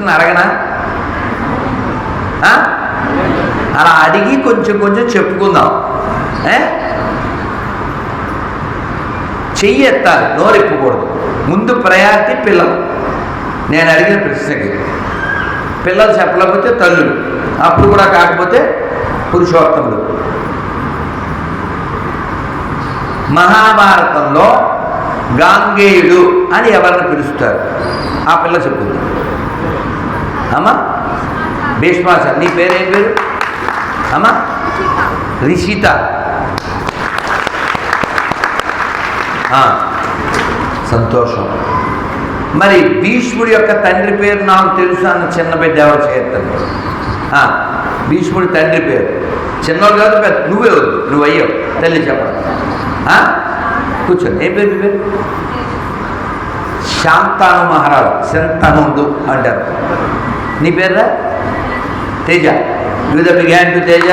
ప్రశ్న అడగనా ఆ? అలా అడిగి కొంచెం కొంచెం చెప్పుకుందాం. చెయ్యి ఎత్తాలి నోరెప్పకూడదు ముందు ప్రయారిటీ పిల్లలు. నేను అడిగిన ప్రశ్నకి. పిల్లలు చెప్పలేకపోతే తల్లులు. అప్పుడు కూడా కాకపోతే పురుషోత్తములు. మహాభారతంలో గాంగేయుడు అని ఎవరిని పిలుస్తారు? ఆ పిల్ల చెప్పింది. అమ్మా భీష్మాచార్య నీ పేరేం పేరు? అమ్మా రిషిత. సంతోషం. మరి భీష్ముడి యొక్క తండ్రి పేరు నాకు తెలుసు అన్న చిన్న బిడ్డ ఎవరు చేస్తాను భీష్ముడి తండ్రి పేరు. చిన్నోడు కాదు పెద్ద నువ్వే వద్దు నువ్వు అయ్యావు తల్లి చెప్పడం. ఆ? కూర్చోండి ఏ పేరు పేరు? శాంతాను మహారాజు శంతనుడు అంటారు. నీ పేర్రా? తేజ. వివిధ గ్యాంటు టు తేజ.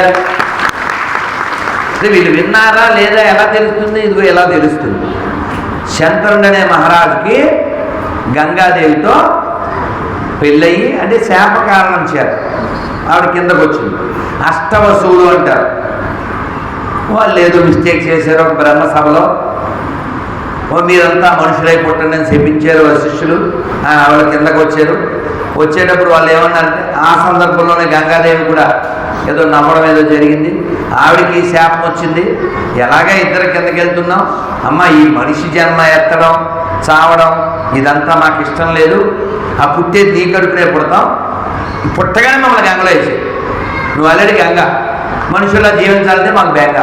అంటే వీళ్ళు విన్నారా లేదా ఎలా తెలుస్తుంది? ఇదిగో ఎలా తెలుస్తుంది. శంకరుడు అనే మహారాజుకి గంగాదేవితో పెళ్ళయి అంటే శాప కారణం చేత ఆవిడ కిందకు వచ్చింది. అష్టవసువులు అంటారు. వాళ్ళు ఏదో మిస్టేక్ చేశారు ఒక బ్రహ్మ సభలో ఓ మీరంతా మనుషులై పుట్టండి అని చెప్పించారు వాళ్ళ శిష్యులు. ఆవిడ కిందకు వచ్చారు. వచ్చేటప్పుడు వాళ్ళు ఏమన్నారంటే ఆ సందర్భంలోనే గంగాదేవి కూడా ఏదో నమ్మడం ఏదో జరిగింది. ఆవిడకి శాపం వచ్చింది. ఎలాగే ఇద్దరు కిందకి వెళ్తున్నాం. అమ్మ ఈ మనిషి జన్మ ఎత్తడం చావడం ఇదంతా మాకు ఇష్టం లేదు. ఆ పుట్టేది నీ కడుపునే పుడతాం. పుట్టగానే మమ్మల్ని గంగలో వేసి నువ్వు ఆల్రెడీ గంగ. మనుషుల్లో జీవించాలంటే మాకు బెంగ.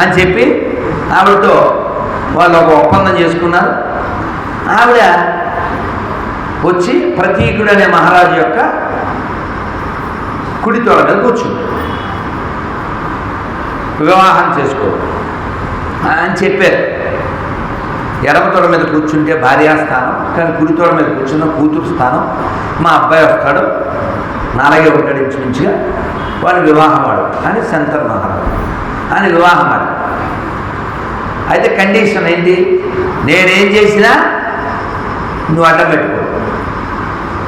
అని చెప్పి ఆవిడతో వాళ్ళు ఒక ఒప్పందం చేసుకున్నారు. ఆవిడ వచ్చి ప్రతీకుడు అనే మహారాజు యొక్క కుడి తోడ కూర్చుంది. వివాహం చేసుకో అని చెప్పారు. ఎడమ తోడ మీద కూర్చుంటే భార్యా స్థానం కానీ కుడి తోడ మీద కూర్చున్న కూతురు స్థానం. మా అబ్బాయి వస్తాడు నాలుగే ఉంటాడు ఇంచుమించుగా. వాడు వివాహం ఆడు అని శంకర్ మహారాజు. అని వివాహం ఆడు. అయితే కండిషన్ ఏంటి? నేనేం చేసినా నువ్వు అడ్డం పెట్టుకో.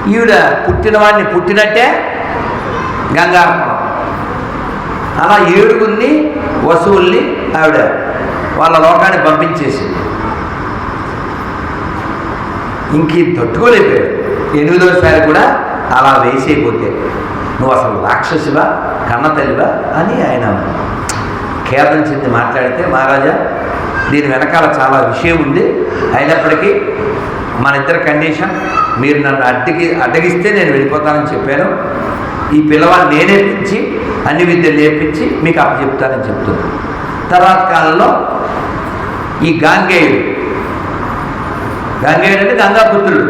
ఈవిడ పుట్టినవాడిని పుట్టినట్టే గంగార్పణం అలా ఏడుగురిని వసువుల్ని ఆవిడ వాళ్ళ లోకాన్ని పంపించేసింది. ఇంక ఇది తట్టుకోలేకపోయాడు. ఎనిమిదోసారి కూడా అలా వేసేయపోతే నువ్వు అసలు రాక్షసివా కన్నతల్లివా అని ఆయన ఖేదం చెంది మాట్లాడితే మహారాజా దీని వెనకాల చాలా విషయం ఉంది. అయినప్పటికీ మన ఇద్దరి కండిషన్ మీరు నన్ను అడ్డగి అడ్డగిస్తే నేను వెళ్ళిపోతానని చెప్పాను. ఈ పిల్లవాడిని నేనే అన్ని విద్యలు నేర్పించి మీకు అప్పచెప్తానని చెప్తుంది తర్వాత కాలంలో ఈ గాంగేయుడు గంగేయుడు అంటే గంగాపుత్రుడు.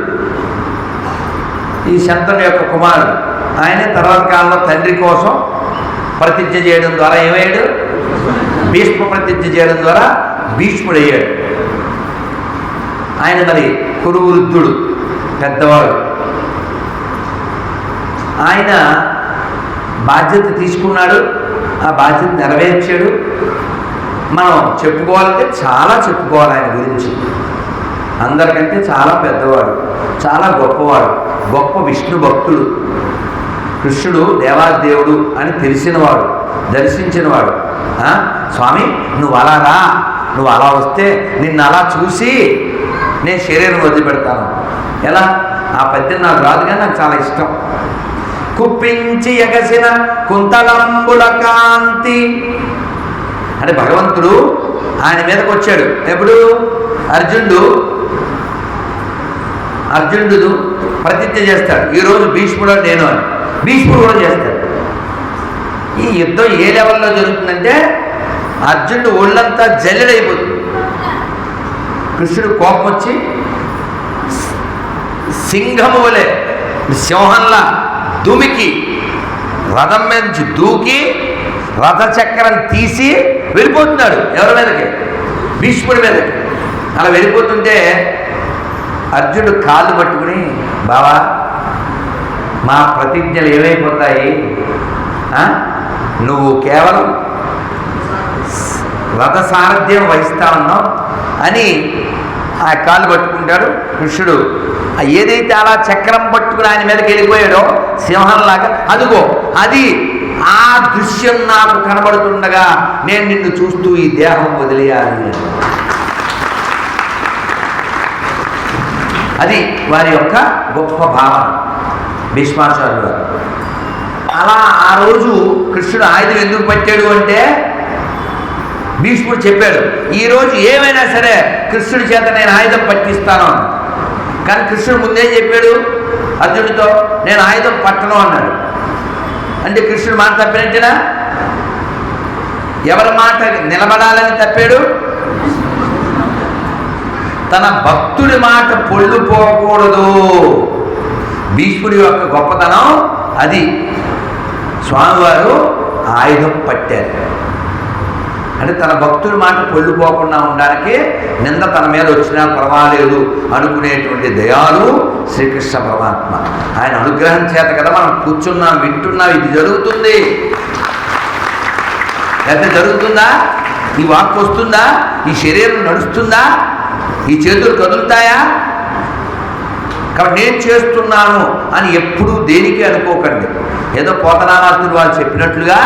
ఈ శంతను యొక్క కుమారుడు. ఆయనే తర్వాత కాలంలో తండ్రి కోసం ప్రతిజ్ఞ చేయడం ద్వారా ఏమయ్యాడు? భీష్మ ప్రతిజ్ఞ చేయడం ద్వారా భీష్ముడయ్యాడు. ఆయన మరి కురువృద్ధుడు పెద్దవాడు. ఆయన బాధ్యత తీసుకున్నాడు ఆ బాధ్యత నెరవేర్చాడు. మనం చెప్పుకోవాలంటే చాలా చెప్పుకోవాలి ఆయన గురించి. అందరికంటే చాలా పెద్దవాడు చాలా గొప్పవాడు గొప్ప విష్ణు భక్తుడు. కృష్ణుడు దేవాదేవుడు అని తెలిసినవాడు దర్శించినవాడు. స్వామి నువ్వు అలా రా నువ్వు అలా వస్తే నిన్ను అలా చూసి నేను శరీరం వదిలిపెడతాను ఎలా? ఆ పద్యం నాకు రాదు కానీ నాకు చాలా ఇష్టం. కుప్పించి ఎగసిన కుంతలంబుల కాంతి. అంటే భగవంతుడు ఆయన మీదకి వచ్చాడు. ఎప్పుడు? అర్జునుడు. అర్జునుడు ప్రతిజ్ఞ చేస్తాడు. ఈరోజు భీష్ముడు నేను అని. భీష్ముడు కూడా చేస్తాడు. ఈ యుద్ధం ఏ లెవెల్లో జరుగుతుందంటే అర్జునుడు ఒళ్ళంతా జల్లెడైపోతుంది. కృష్ణుడు కోపం వచ్చి సింహము వలె సింహంలా దుమికి రథం మీద నుంచి దూకి రథచక్రం తీసి వెళ్ళిపోతున్నాడు. ఎవరి మీదకి? భీష్ముడి మీదకి. అలా వెళ్ళిపోతుంటే అర్జునుడు కాళ్ళు పట్టుకుని బావా మా ప్రతిజ్ఞలు ఏమైపోతాయి? నువ్వు కేవలం రథ సారథ్యం వహిస్తా ఉన్నావు అని ఆ కాళ్ళు పట్టుకుంటాడు. కృష్ణుడు ఏదైతే అలా చక్రం పట్టుకుని ఆయన మీదకి వెళ్ళిపోయాడో సింహంలాగా అదిగో అది ఆ దృశ్యం నాకు కనబడుతుండగా నేను నిన్ను చూస్తూ ఈ దేహం వదిలేయాలి. అని. అది వారి యొక్క గొప్ప భావన. భీష్మాచార్యుడు అలా ఆ రోజు కృష్ణుడు ఆయుధం ఎందుకు పట్టాడు అంటే భీష్ముడు చెప్పాడు ఈరోజు ఏమైనా సరే కృష్ణుడి చేత నేను ఆయుధం పట్టిస్తాను కానీ కృష్ణుడు ముందే చెప్పాడు? అర్జునుడితో నేను ఆయుధం పట్టను అన్నాడు. అంటే కృష్ణుడు మాట తప్పినట్టేనా? ఎవరి మాట నిలబడాలని తప్పాడు? తన భక్తుడి మాట పొళ్ళు పోకూడదు భీష్ముడి యొక్క గొప్పతనం అది. స్వామివారు ఆయుధం పట్టారు. అంటే తన భక్తుల మాట పొళ్ళిపోకుండా ఉండడానికి నింద తన మీద వచ్చినా పర్వాలేదు అనుకునేటువంటి దయాలు శ్రీకృష్ణ పరమాత్మ. ఆయన అనుగ్రహం చేత కదా మనం కూర్చున్నాం వింటున్నాం ఇది జరుగుతుంది. ఎంత జరుగుతుందా? ఈ వాక్ వస్తుందా? ఈ శరీరం నడుస్తుందా? ఈ చేతులు కదులుతాయా? కాబట్టి నేను చేస్తున్నాను అని ఎప్పుడూ దేనికి అనుకోకండి. ఏదో పోతనామాస్తులు వాళ్ళు చెప్పినట్లుగా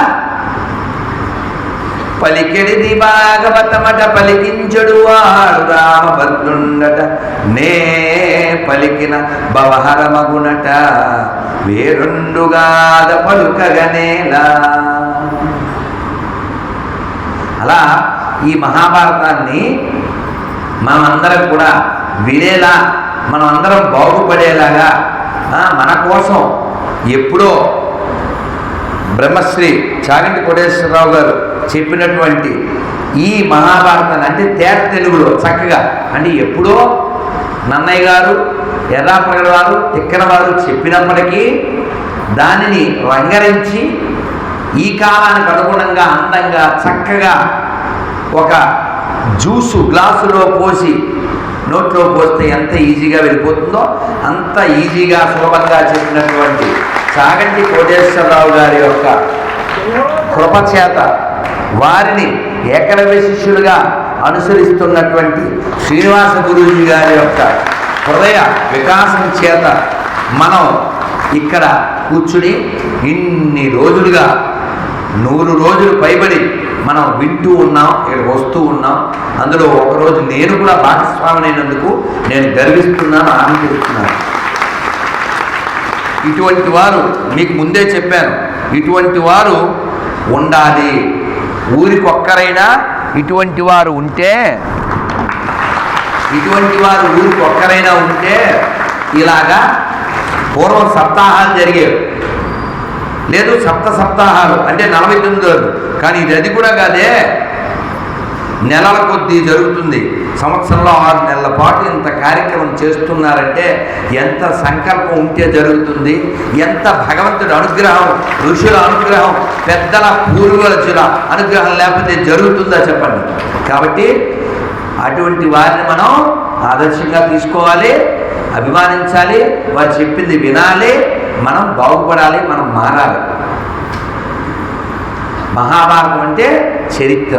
పలికెడిది భాగవతమట పలికించడు వాడు రామభద్రుండట. నే పలికిన భవహరమగునట. వేరుండుగాద పలుకగనేలా అలా ఈ మహాభారతాన్ని మనమందరం కూడా వినేలా మనమందరం బాగుపడేలాగా మన కోసం ఎప్పుడో బ్రహ్మశ్రీ చాగంటి కోటేశ్వరరావు గారు చెప్పినటువంటి ఈ మహాభారతాన్ని అంటే తేట తెలుగులో చక్కగా అంటే ఎప్పుడో నన్నయ్య గారు ఎర్రాపగడ వారు తిక్కన వారు చెప్పినప్పటికీ దానిని రంగరించి ఈ కాలానికి అనుగుణంగా అందంగా చక్కగా ఒక జ్యూసు గ్లాసులో పోసి నోట్లో పోస్తే ఎంత ఈజీగా వెళ్ళిపోతుందో అంత ఈజీగా సులభంగా చెప్పినటువంటి చాగంటి కోటేశ్వరరావు గారి యొక్క కృపచేత వారిని ఏకలవ్య శిష్యులుగా అనుసరిస్తున్నటువంటి శ్రీనివాస గురూజీ గారి యొక్క హృదయ వికాసం చేత మనం ఇక్కడ కూర్చుని ఇన్ని రోజులుగా నూరు రోజులు పైబడి మనం వింటూ ఉన్నాం ఇక్కడ వస్తూ ఉన్నాం. అందులో ఒకరోజు నేను కూడా భాగస్వామినైనందుకు నేను గర్విస్తున్నాను ఆనందిస్తున్నాను. ఇటువంటి వారు మీకు ముందే చెప్పాను ఇటువంటి వారు ఉండాలి. ఊరికొక్కరైనా ఇటువంటి వారు ఉంటే ఇటువంటి వారు ఊరికొక్కరైనా ఉంటే ఇలాగా పూర్వం సప్తాహాలు జరిగేవి. లేదు సప్త సప్తాహాలు అంటే నలభై తొమ్మిది రోజులు. కానీ ఇది అది కూడా కాదే. నెలల కొద్దీ జరుగుతుంది. సంవత్సరంలో ఆరు నెలల పాటు ఇంత కార్యక్రమం చేస్తున్నారంటే ఎంత సంకల్పం ఉంటే జరుగుతుంది? ఎంత భగవంతుడి అనుగ్రహం ఋషుల అనుగ్రహం పెద్దల పూర్వజుల అనుగ్రహం లేకపోతే జరుగుతుందా చెప్పండి? కాబట్టి అటువంటి వారిని మనం ఆదర్శంగా తీసుకోవాలి అభిమానించాలి వారు చెప్పింది వినాలి మనం బాగుపడాలి మనం మారాలి. మహాభారతం అంటే చరిత్ర.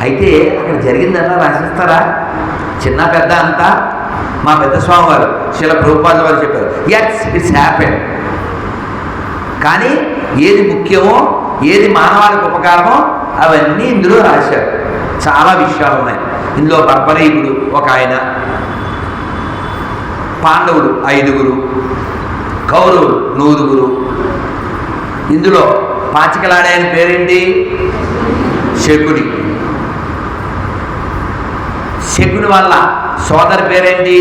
అయితే అక్కడ జరిగిందన్నా రాసిస్తారా? చిన్న పెద్ద అంతా? మా పెద్ద స్వామి వారు శిల ప్రభుపాద వారు చెప్పారు ఎట్స్ ఇట్స్ హ్యాపెన్ కానీ ఏది ముఖ్యమో ఏది మానవాళికి ఉపకారమో అవన్నీ ఇందులో రాశారు. చాలా విషయాలు ఉన్నాయి. ఇందులో బర్బరీకుడు ఒక ఆయన పాండవులు ఐదుగురు కౌరవులు నూరుగురు. ఇందులో పాచికలాడే పేరేంటి? శకుని. శకుని వాళ్ళ సోదరి పేరేంటి?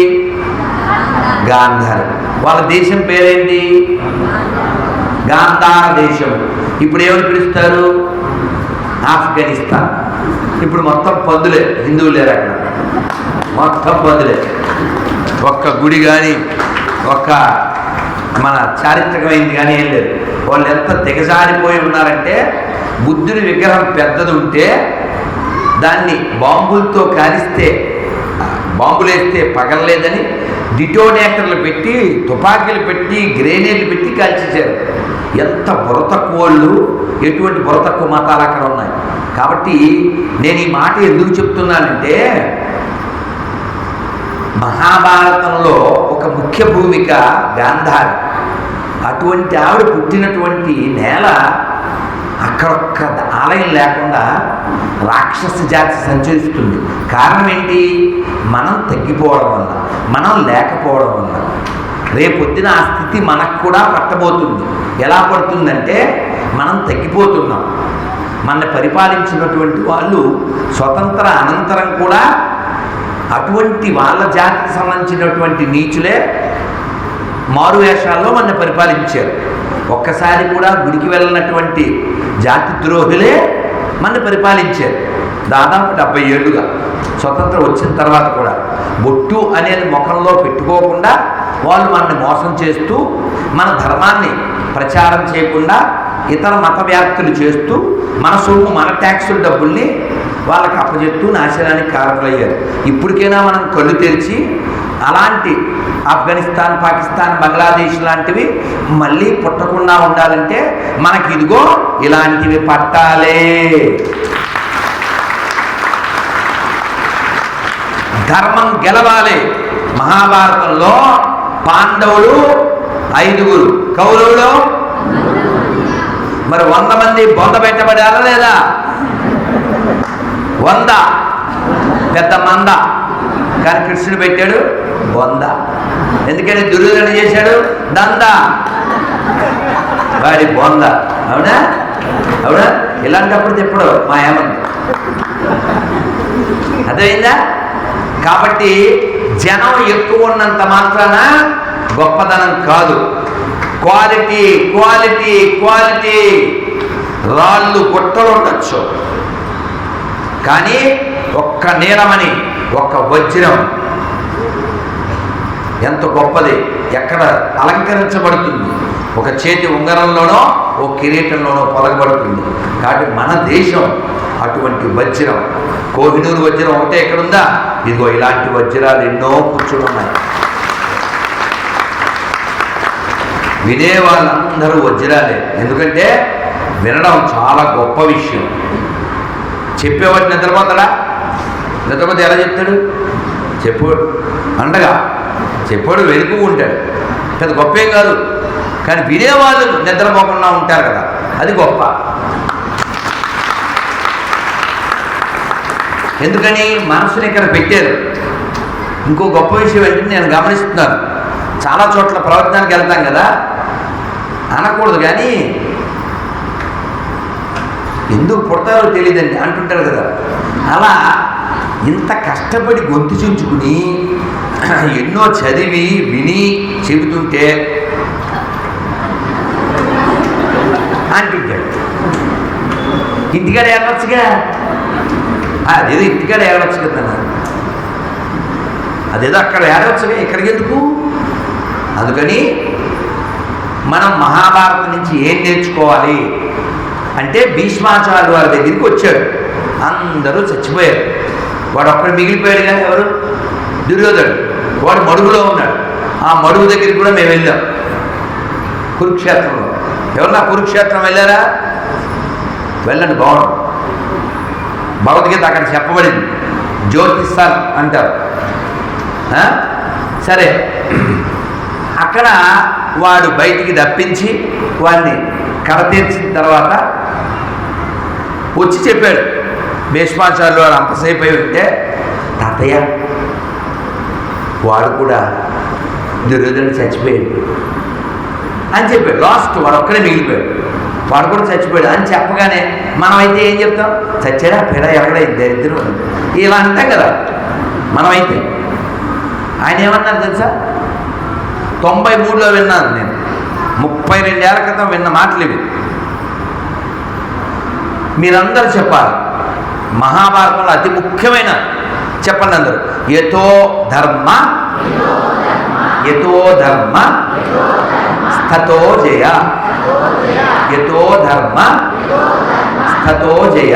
గాంధారి. వాళ్ళ దేశం పేరేంటి? గాంధార దేశం. ఇప్పుడు ఏమని పిలుస్తారు? ఆఫ్ఘనిస్తాన్. ఇప్పుడు మొత్తం పందులే హిందువులు లేరు అక్కడ. మొత్తం పందులే. ఒక్క గుడి కానీ ఒక్క మన చారిత్రకమైంది కానీ ఏం లేదు. వాళ్ళు ఎంత దిగజారిపోయి ఉన్నారంటే బుద్ధుడి విగ్రహం పెద్దది ఉంటే దాన్ని బాంబులతో కాలిస్తే బాంబులేస్తే పగలలేదని డిటోనేటర్లు పెట్టి తుపాకీలు పెట్టి గ్రేనేడ్లు పెట్టి కాల్చేశారు. ఎంత బురతక్కువళ్ళు ఎటువంటి బురతక్కువ మతాలు అక్కడ ఉన్నాయి. కాబట్టి నేను ఈ మాట ఎందుకు చెప్తున్నానంటే మహాభారతంలో ఒక ఒక ముఖ్య భూమిక గాంధారి. అటువంటి ఆవిడ పుట్టినటువంటి నేల అక్కడొక్క ఆలయం లేకుండా రాక్షస జాతి సంచరిస్తుంది. కారణం ఏంటి? మనం తగ్గిపోవడం వల్ల మనం లేకపోవడం వల్ల. రేపొద్దున ఆ స్థితి మనకు కూడా పట్టబోతుంది. ఎలా పడుతుందంటే మనం తగ్గిపోతున్నాం. మన పరిపాలించినటువంటి వాళ్ళు స్వతంత్ర అనంతరం కూడా అటువంటి వాళ్ళ జాతికి సంబంధించినటువంటి నీచులే మారు వేషాల్లో మన పరిపాలించారు. ఒక్కసారి కూడా గుడికి వెళ్ళినటువంటి జాతి ద్రోహులే మన పరిపాలించారు. దాదాపు డెబ్బై ఏళ్ళుగా. స్వతంత్రం వచ్చిన తర్వాత కూడా బొట్టు అనేది ముఖంలో పెట్టుకోకుండా వాళ్ళు మనల్ని మోసం చేస్తూ మన ధర్మాన్ని ప్రచారం చేయకుండా ఇతర మత వ్యాప్తులు చేస్తూ మన సొమ్ము మన ట్యాక్సుల డబ్బుల్ని వాళ్ళకి అప్పచెప్తూ నాశనానికి కారణమయ్యారు ఇప్పటికైనా మనం కళ్ళు తెరిచి అలాంటి ఆఫ్ఘనిస్తాన్ పాకిస్తాన్ బంగ్లాదేశ్ లాంటివి మళ్ళీ పుట్టకుండా ఉండాలంటే మనకి ఇదిగో ఇలాంటివి పట్టాలే. ధర్మం గెలవాలి. మహాభారతంలో పాండవులు ఐదుగురు. కౌరవులు? మరి వంద మంది బొంద పెట్టబడారా లేదా? వంద. పెద్ద మంద. కానీ కృష్ణుడు పెట్టాడు. వంద ఎందుకని దుర్యోధన చేశాడు? దంద వాడి బొంద. అవునా? అవునా? ఇలాంటప్పుడు చెప్పడు మా ఏమంది అర్థమైందా? కాబట్టి జనం ఎక్కువ ఉన్నంత మాత్రాన గొప్పతనం కాదు. Quality quality quality. రాళ్ళు గుట్టలు ఉండొచ్చు. కానీ ఒక్క నీలమని ఒక్క వజ్రం ఎంత గొప్పది ఎక్కడ అలంకరించబడుతుంది. ఒక చేతి ఉంగరంలోనో ఓ కిరీటంలోనో పొలగబడుతుంది. కాబట్టి మన దేశం అటువంటి వజ్రం. కోహినూరు వజ్రం ఒకటే ఎక్కడుందా? ఇదిగో ఇలాంటి వజ్రాలు ఎన్నో కూర్చుని ఉన్నాయి. వినే వాళ్ళందరూ వజ్రాలే. ఎందుకంటే వినడం చాలా గొప్ప విషయం. చెప్పేవాడు నిద్రపోతాడా? నిద్రపోతే ఎలా చెప్తాడు? చెప్పు. అండగా చెప్పాడు వెనుక ఉంటాడు పెద్ద గొప్పే కాదు. కానీ వినేవాళ్ళు నిద్రపోకుండా ఉంటారు కదా. అది గొప్ప. ఎందుకని మనసుని ఇక్కడ పెట్టారు. ఇంకో గొప్ప విషయం ఏంటంటే నేను గమనిస్తున్నాను. చాలా చోట్ల ప్రవచనానికి వెళ్తాం కదా. అనకూడదు కానీ ఎందుకు పుడతారో తెలియదండి అంటుంటారు కదా. అలా ఇంత కష్టపడి గొంతు చించుకుని ఎన్నో చదివి విని చెబుతుంటే అనిపించాడు. ఇంటికాడ ఏడవచ్చుగా? అదేదో ఇంటికాడ ఏడవచ్చు కదా అదేదో అక్కడ ఏడవచ్చుగా ఇక్కడికి ఎందుకు? అందుకని మనం మహాభారతం నుంచి ఏం నేర్చుకోవాలి అంటే భీష్మాచార్య వారి దగ్గరికి వచ్చాడు. అందరూ చచ్చిపోయారు. వాడు ఒక్కడు మిగిలిపోయాడు కానీ ఎవరు? దుర్యోధనుడు. వాడు మడుగులో ఉన్నాడు. ఆ మడుగు దగ్గరికి కూడా మేము వెళ్ళాం. కురుక్షేత్రంలో. ఎవరన్నా కురుక్షేత్రం వెళ్ళారా? వెళ్ళండి బాగుండు. భగవద్గీత అక్కడ చెప్పబడింది. జ్యోతిస్తాన్ అంటారు. సరే. అక్కడ వాడు బయటికి తప్పించి వాడిని కడతీర్చిన తర్వాత వచ్చి చెప్పాడు. భీష్మాచార్యులు వాడు అంతసేపు అయి ఉంటే తాతయ్య వాడు కూడా దుర్యోధనుడు చచ్చిపోయాడు. అని చెప్పాడు. లాస్ట్ వాడు ఒక్కడే మిగిలిపోయాడు. వాడు కూడా చచ్చిపోయాడు. అని చెప్పగానే మనమైతే ఏం చెప్తాం? చచ్చాడా పెడ ఎక్కడైంది దరిద్రం ఇలా అంటాం కదా. మనమైతే. ఆయన ఏమన్నారు తెలుసా? తొంభై మూడులో విన్నాను నేను. ముప్పై రెండేళ్ళ క్రితం విన్న మాటలు ఇవి. మీరందరూ చెప్పాలి. మహాభారతంలో అతి ముఖ్యమైన చెప్పండి అందరు. యతో ధర్మ యతో ధర్మ స్థతో జయ. యతో ధర్మ స్థతో జయ.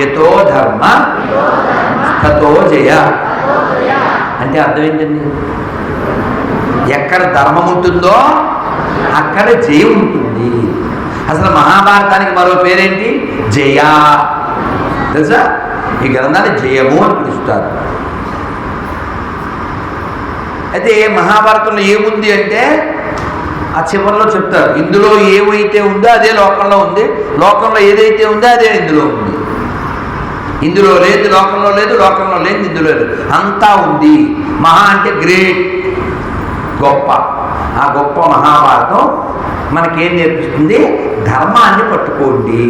యతో ధర్మ స్థతో జయ. అంటే అర్థం ఏంటండి? ఎక్కడ ధర్మం ఉంటుందో అక్కడ జయం ఉంటుంది. అసలు మహాభారతానికి మరో పేరేంటి? జయ. తెలుసా? ఈ గ్రంథాన్ని జయము అని పిలుస్తారు. అయితే మహాభారతంలో ఏముంది అంటే ఆ చివరిలో చెప్తారు ఇందులో ఏమైతే ఉందో అదే లోకంలో ఉంది లోకంలో ఏదైతే ఉందో అదే ఇందులో ఉంది. ఇందులో లేదు లోకంలో లేదు లోకంలో లేదు ఇందులో లేదు. అంతా ఉంది. మహా అంటే గ్రేట్ గొప్ప. ఆ గొప్ప మహాభారతం మనకేం నేర్పిస్తుంది? ధర్మాన్ని పట్టుకోండి.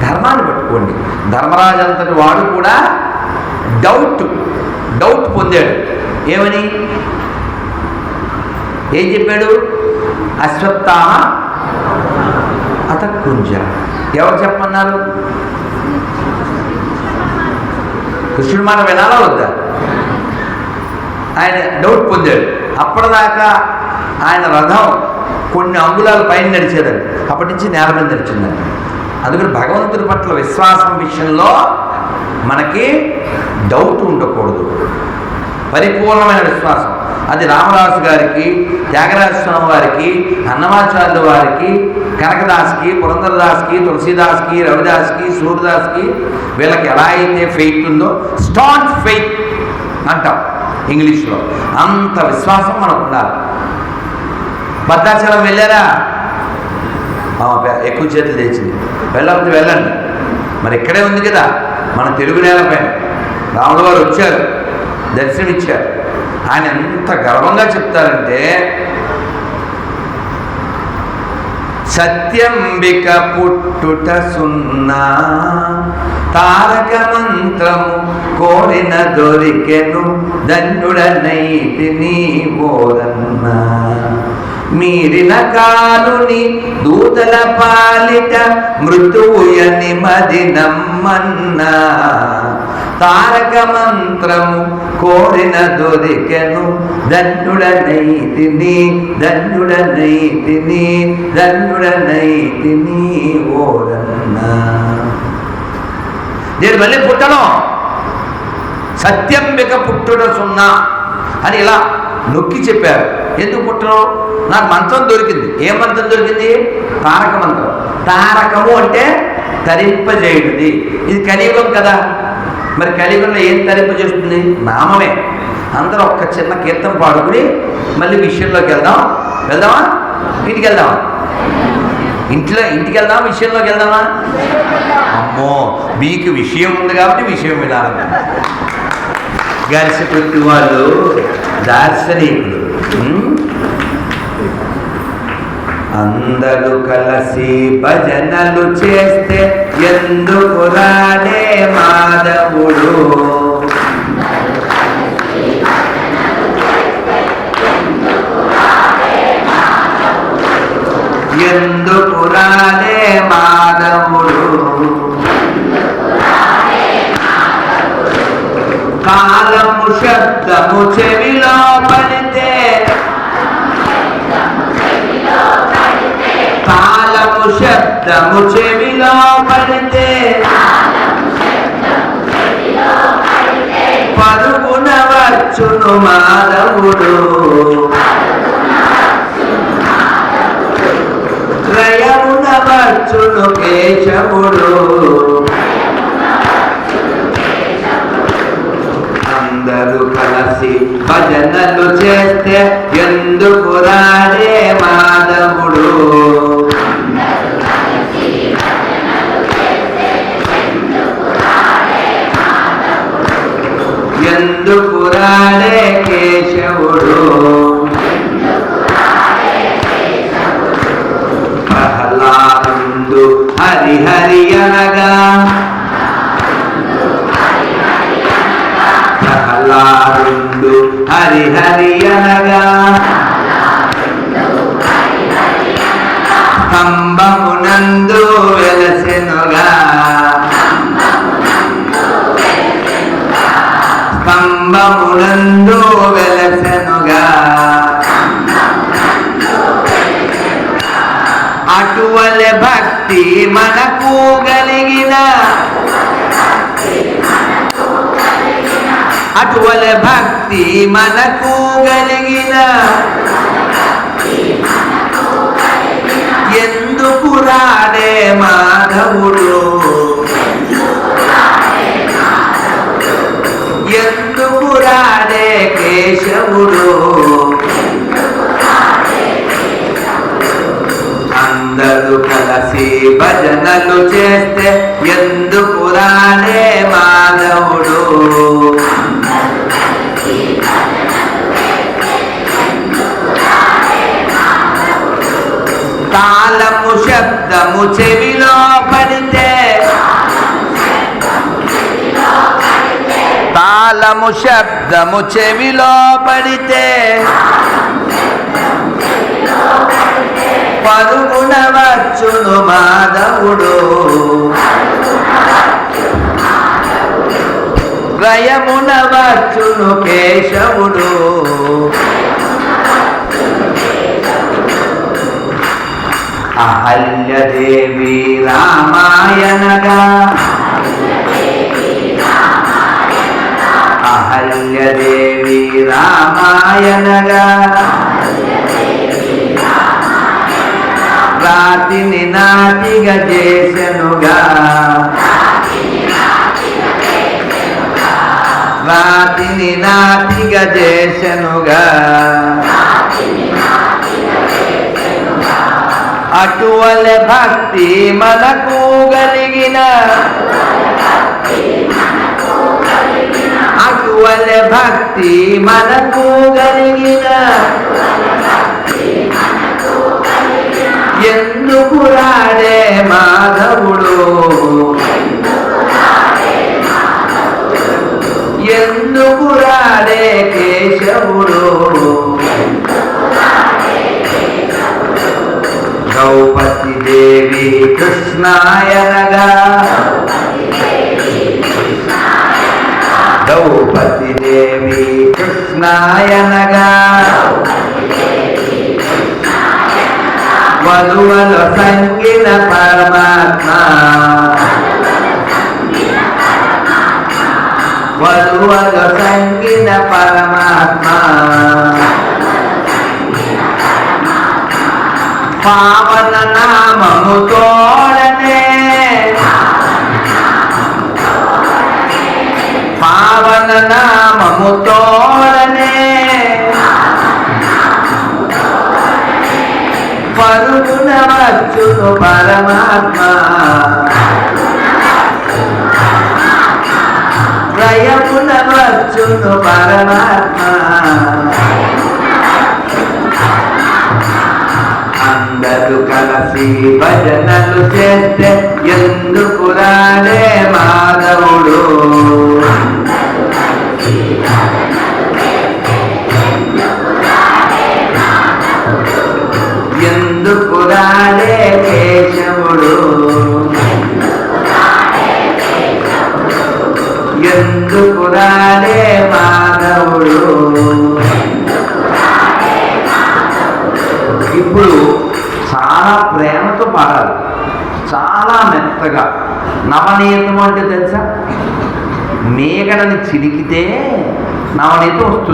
ధర్మాన్ని పట్టుకోండి. ధర్మరాజు అంతటి వాడు కూడా డౌట్ డౌట్ పొందాడు. ఏమని? ఏం చెప్పాడు? అశ్వత్థామ అతకుంజ ఎవరు చెప్పమన్నారు? కృష్ణుడు మాట వినాలా వద్దా? ఆయన డౌట్ పొందాడు. అప్పటిదాకా ఆయన రథం కొన్ని అంగుళాల పైన నడిచేదండి. అప్పటి నుంచి నేల మీద నడిచిందండి. అందుకని భగవంతుడి పట్ల విశ్వాసం విషయంలో మనకి డౌట్ ఉండకూడదు. పరిపూర్ణమైన విశ్వాసం. అది రామదాసు గారికి త్యాగరాజ స్వామి వారికి అన్నమాచార్యుల వారికి కనకదాస్కి పురంధరదాస్కి తులసీదాస్కి రవిదాస్కి సూర్యదాస్కి వీళ్ళకి ఎలా అయితే ఫెయిత్ ఉందో స్టార్ట్ ఫెయిత్ అంటాం ఇంగ్లీష్లో. అంత విశ్వాసం మనకు ఉండాలి. భద్రాచలం వెళ్ళారా? ఆమె ఎక్కువ చేతులు తెచ్చింది. వెళ్ళకపోతే వెళ్ళండి. మరి ఇక్కడే ఉంది కదా మన తెలుగు నేలపైన రాముడు వారు వచ్చారు దర్శనమిచ్చారు. ఆయన ఎంత గర్వంగా చెప్తారంటే సత్యంబిక పుట్టుట సున్నా తారక మంత్రము కోరిన దొరికెను దండుడనైతి నీ బోరన్నా మీరిన కాలుని దూతల పాలిట మృతువుయని మదినమ్మన్నా తారక మంత్రము కోరిన దొరికెను దండుడనైతిని దండుడనైతిని దండుడనైతిని ఓరన్నా నేను మళ్ళీ పుట్టను. సత్యంబిక పుట్టుడ సున్నా అని ఇలా నొక్కి చెప్పారు. ఎందుకు పుట్టను నాకు మంత్రం దొరికింది. ఏ మంత్రం దొరికింది? తారక మంత్రం తారకము అంటే తరింపజేయుడిది. ఇది కలియుగం కదా. మరి కలియుగంలో ఏం తరింపజేస్తుంది? నామమే. అందరూ ఒక్క చిన్న కీర్తన పాడుకుని మళ్ళీ విషయంలోకి వెళ్దాం వెళ్దామా? ఇంటికి వెళ్దామా? ఇంట్లో ఇంటికి వెళ్దామా? విషయంలోకి వెళ్దామా? అమ్మో! మీకు విషయం ఉంది కాబట్టి విషయం వినాలి. గరిసపెట్టి వాళ్ళు దార్శనికులు. అందరూ కలిసి భజనలు చేస్తే ఎందుకు రాడే మాధవుడు? ఎందుకు రాడే మాధవుడు? శబ్దము చెవిలో పడితే కాలము శబ్దము చెవిలో పడితే పరుగున వచ్చును మాధవుడు. త్రయమున వచ్చును కేశవుడు. చేస్తే ఎందుకు రాడే మాధవుడు ఎందుకు రాడే లోపల భక్తి మనకు కలిగిన. ఎందుకు రాడే మాధవుడు? ఎందుకు రాడే కేశవుడు? అందరూ కలిసి భజనలు చేస్తే ఎందుకు రాడే మాధవుడు? శబ్దము చెవిలో పడితే తాళము శబ్దము చెవిలో పడితే. పరుగున వచ్చును మాధవుడు. గయమున వచ్చును కేశవుడు. అహల్యదేవి రామాయణగా. అహల్యదేవి రామాయణగా. రాతిని నాటిగా చేసెనుగా. రాతిని నాటిగా చేసెనుగా. అటువల భక్తి మనకు కలిగిన అటువల భక్తి మనకు కలిగిన ఎందుకు రాడే మాధవ కృష్ణాయనగా. ద్రౌపది దేవి కృష్ణాయనగా. వధువల సంగిన పరమాత్మ. వధువల సంగిన పరమాత్మ. పావన నామము తోడనే పావన నామము తోడనే పరుగున వచ్చును పరమాత్మ. రయమున వచ్చును పరమాత్మ. అందరూ కలిసి భజనలు చేస్తే ఎందుకు రాలే మాధవుడు? చాలా నవనీతం అంటే తెలుసా? మేగడని చిలికితే నవనీతం వస్తుంది.